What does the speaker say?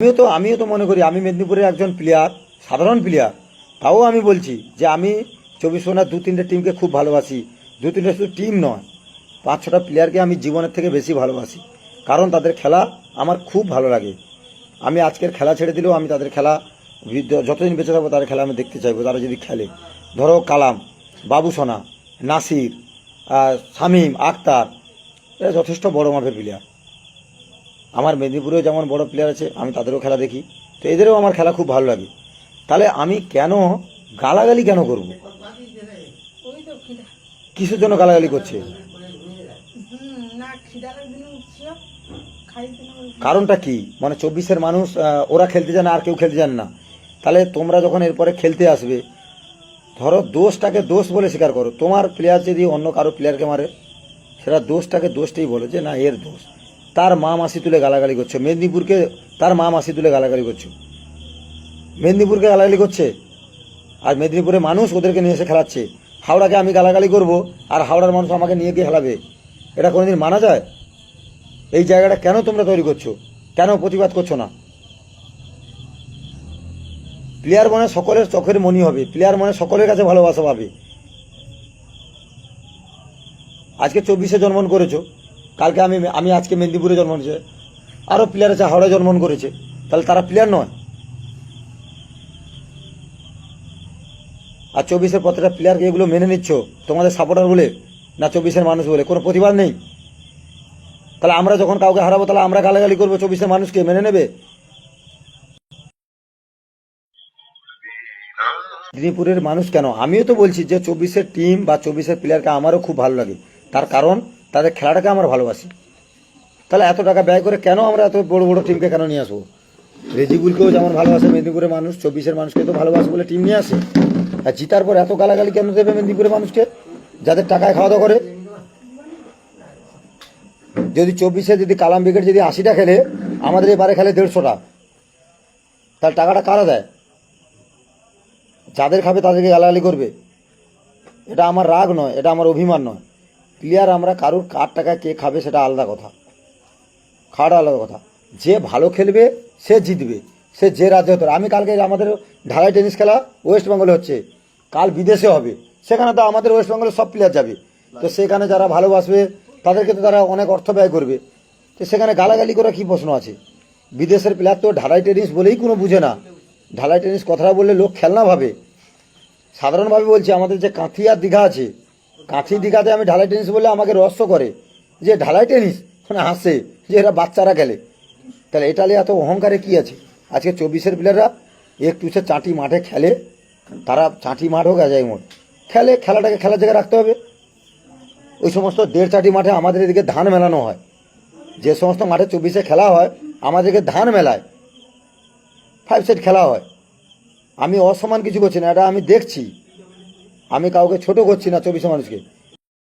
আমিও তো আমিও তো মনে করি, আমি মেদিনীপুরের একজন প্লেয়ার সাধারণ প্লেয়ার তাও আমি বলছি যে আমি চব্বিশ পরগনার দু তিনটে টিমকে খুব ভালোবাসি। দু তিনটে শুধু টিম নয়, পাঁচ ছটা প্লেয়ারকে আমি জীবনের থেকে বেশি ভালোবাসি। কারণ তাদের খেলা আমার খুব ভালো লাগে। আমি আজকের খেলা ছেড়ে দিলেও আমি তাদের খেলা যতদিন বেঁচে থাকব তাদের খেলা আমি দেখতে চাইব। তারা যদি খেলে, ধরো কালাম বাবু সোনা নাসির শামীম, আক্তার, এরা যথেষ্ট বড় মাপের প্লেয়ার আমার মেদিনীপুরেও যেমন বড় প্লেয়ার আছে, আমি তাদেরও খেলা দেখি। তো এদেরও আমার খেলা খুব ভালো লাগে। তাহলে আমি কেন গালাগালি কেন করব? কিসের জন্য গালাগালি করছে। কারণটা কি? মানে চব্বিশের মানুষ ওরা খেলতে জানে, আর কেউ খেলতে জানে না। তাহলে তোমরা যখন এরপরে খেলতে আসবে, ধরো দোষটাকে দোষ বলে স্বীকার করো। তোমার প্লেয়ার যদি অন্য কারও প্লেয়ারকে মারে, সেটা দোষটাকে দোষটাই বলো যে, না, এর দোষ। তার মা মাসি তুলে গালাগালি করছে। মেদিনীপুরকে তার মা মাসি তুলে গালাগালি করছ। মেদিনীপুরকে গালাগালি করছে। আর মেদিনীপুরের মানুষ ওদেরকে নিয়ে এসে খেলাচ্ছে। হাওড়াকে আমি গালাগালি করব আর হাওড়ার মানুষ আমাকে নিয়ে গিয়ে খেলাবে। এটা কোনোদিন মানা যায়? এই জায়গাটা কেন তোমরা তৈরি করছ? কেন প্রতিবাদ করছ না? প্লেয়ার মনে সকলের চোখের মনি হবে। প্লেয়ার মনে সকলের কাছে ভালোবাসা পাবে। আজকে চব্বিশে জন্মন করেছ। কালকে আমি আমি আজকে মেদিনীপুরে জন্ম নিয়েছে। আরও প্লেয়ার আছে, হাওড়ায় জন্মন করেছে। তাহলে তারা প্লেয়ার নয়। আর চব্বিশের প্রত্যেকটা প্লেয়ারকে এগুলো মেনে নিচ্ছ, তোমাদের সাপোর্টার বলে, না চব্বিশের মানুষ বলে, কোনো প্রতিবাদ নেই। তাহলে আমরা যখন কাউকে হারাবো, তাহলে আমরা গালাগালি করব, চব্বিশের মানুষকে মেনে নেবে? মেদিনীপুরের মানুষ কেন? আমিও তো বলছি যে চব্বিশের টিম বা চব্বিশের প্লেয়ারকে আমারও খুব ভালো লাগে। তার কারণ তাদের খেলাটাকে আমরা ভালোবাসি। তাহলে এত টাকা ব্যয় করে কেন আমরা এত বড় বড় টিমকে কেন নিয়ে আসব? রেজিবুলকেও যেমন ভালোবাসে মেদিনীপুরের মানুষ, চব্বিশের মানুষকে তো ভালোবাসে বলে টিম নিয়ে আসে। আর জিতার পর এত গালাগালি কেন দেবে মেদিনীপুরের মানুষকে? যাদের টাকায় খাওয়া দাওয়া করে। যদি চব্বিশে যদি কালাম উইকেট যদি আশিটা খেলে, আমাদের এবারে খেলে দেড়শোটা। তাহলে টাকাটা কারা দেয়? যাদের খাবে তাদেরকে গালাগালি করবে। এটা আমার রাগ নয়, এটা আমার অভিমান নয়। প্লেয়ার আমরা কারুর কার টাকা কে খাবে সেটা আলাদা কথা। খাওয়াটা আলাদা কথা। যে ভালো খেলবে, সে জিতবে। সে যে রাজ্যে হতে। আমি কালকে আমাদের ঢালাই টেনিস খেলা ওয়েস্ট বেঙ্গলে হচ্ছে। কাল বিদেশে হবে। সেখানে তো আমাদের ওয়েস্ট বেঙ্গলের সব প্লেয়ার যাবে। তো সেখানে যারা ভালোবাসবে, তাদেরকে তো তারা অনেক অর্থ ব্যয় করবে। তো সেখানে গালাগালি করা কি প্রশ্ন আছে? বিদেশের প্লেয়ার তো ঢালাই টেনিস বলেই কোনো বুঝে না। ঢালাই টেনিস কথাটা বললে লোক খেলনা ভাবে। সাধারণভাবে বলছি, আমাদের যে কাঁথি আর দীঘা আছে কাঁথি দীঘাতে আমি ঢালাই টেনিস বলে আমাকে রহস্য করে যে ঢালাই টেনিস মানে হাসে যে এরা বাচ্চারা খেলে। তাহলে এটা নিয়ে এত অহংকারে কি আছে? আজকে চব্বিশের প্লেয়াররা একটু সে চাঁটি মাঠে খেলে, তারা চাঁটি মাঠ হোক আজাই মোট খেলে, খেলাটাকে খেলার জায়গায় রাখতে হবে। ওই সমস্ত দেড় চাটি মাঠে আমাদের এদিকে ধান মেলানো হয়। যে সমস্ত মাঠে চব্বিশে খেলা হয় আমাদেরকে ধান মেলায়। ফাইভ সেট খেলা হয়। আমি অসমান কিছু করছি না, এটা আমি দেখছি। আমি কাউকে ছোট করছি না চব্বিশে মানুষকে